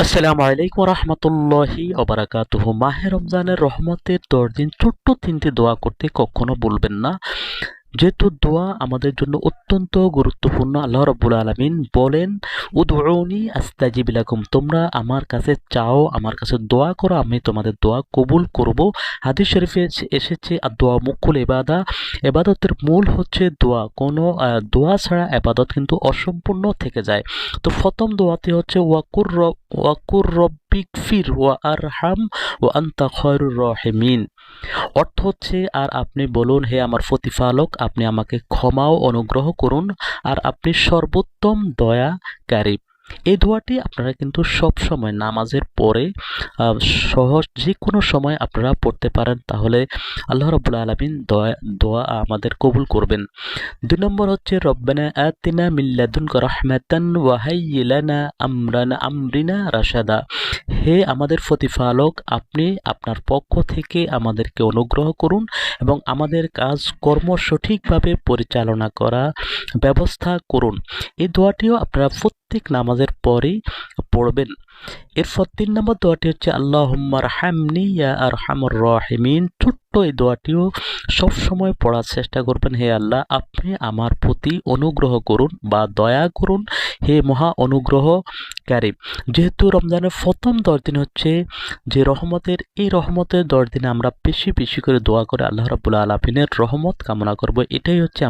আসসালামু আলাইকুম রহমতুল্লাহি অবরাকাত মাহে রমজানের রহমতের দশ দিন ছোট্ট তিনটি দোয়া করতে কখনো বলবেন না। যেহেতু দোয়া আমাদের জন্য অত্যন্ত গুরুত্বপূর্ণ, আল্লাহ রব্বুল আলমিন বলেন উদৌনি আস্তাজিব লাকুম, তোমরা আমার কাছে চাও, আমার কাছে দোয়া করো, আমি তোমাদের দোয়া কবুল করব। হাদিস শরীফে এসেছে, আর দোয়া মুকুল এবাদা এবাদতের মূল হচ্ছে দোয়া। কোনো দোয়া ছাড়া এবাদত কিন্তু অসম্পূর্ণ থেকে যায়। তো প্রথম দোয়াতে হচ্ছে, ওয়াকুর ওয়াকুর রব্বিক ফির, ওয়া আরহাম ও আন্তা খয়রুর রহেমিন। অর্থ হচ্ছে, আর আপনি বলুন, হে আমার প্রতিপালক, আপনি আমাকে ক্ষমাও অনুগ্রহ করুন, আর আপনি সর্বোত্তম দয়াকারী। এই দোয়াটি আপনারা কিন্তু সব সময় নামাজের পরে সহজ যে কোনো সময় আপনারা পড়তে পারেন, তাহলে আল্লাহ রবুল্লা আলমিন দয়া, দোয়া আমাদের কবুল করবেন। দুই নম্বর হচ্ছে, রব্বানা আতিনা মিল্লাদুন রহমাতান ওয়াহাইলানা আমরানা আমরিনা রাশাদা। হে আমাদের প্রতিপালক, আপনি আপনার পক্ষ থেকে আমাদেরকে অনুগ্রহ করুন এবং আমাদের কাজ কর্ম সঠিকভাবে পরিচালনা করা ব্যবস্থা করুন। এই দোয়াটিও আপনারা প্রত্যেক নামাজের পরেই পড়বেন। এরপর তিন নম্বর দোয়াটি হচ্ছে আল্লাহ হামনি ইয়া আর হামর রহিমিন। ছোট্ট এই দোয়াটিও সবসময় পড়ার চেষ্টা করবেন, হে আল্লাহ, আপনি আমার প্রতি অনুগ্রহ করুন বা দয়া করুন, হে মহা অনুগ্রহকারী। যেহেতু রমজানের প্রথম দশ দিন হচ্ছে যে রহমতের, এই রহমতের দশ দিনে আমরা বেশি বেশি করে দোয়া করে আল্লাহ রাবুল্লাহ আলমিনের রহমত কামনা করব। এটাই হচ্ছে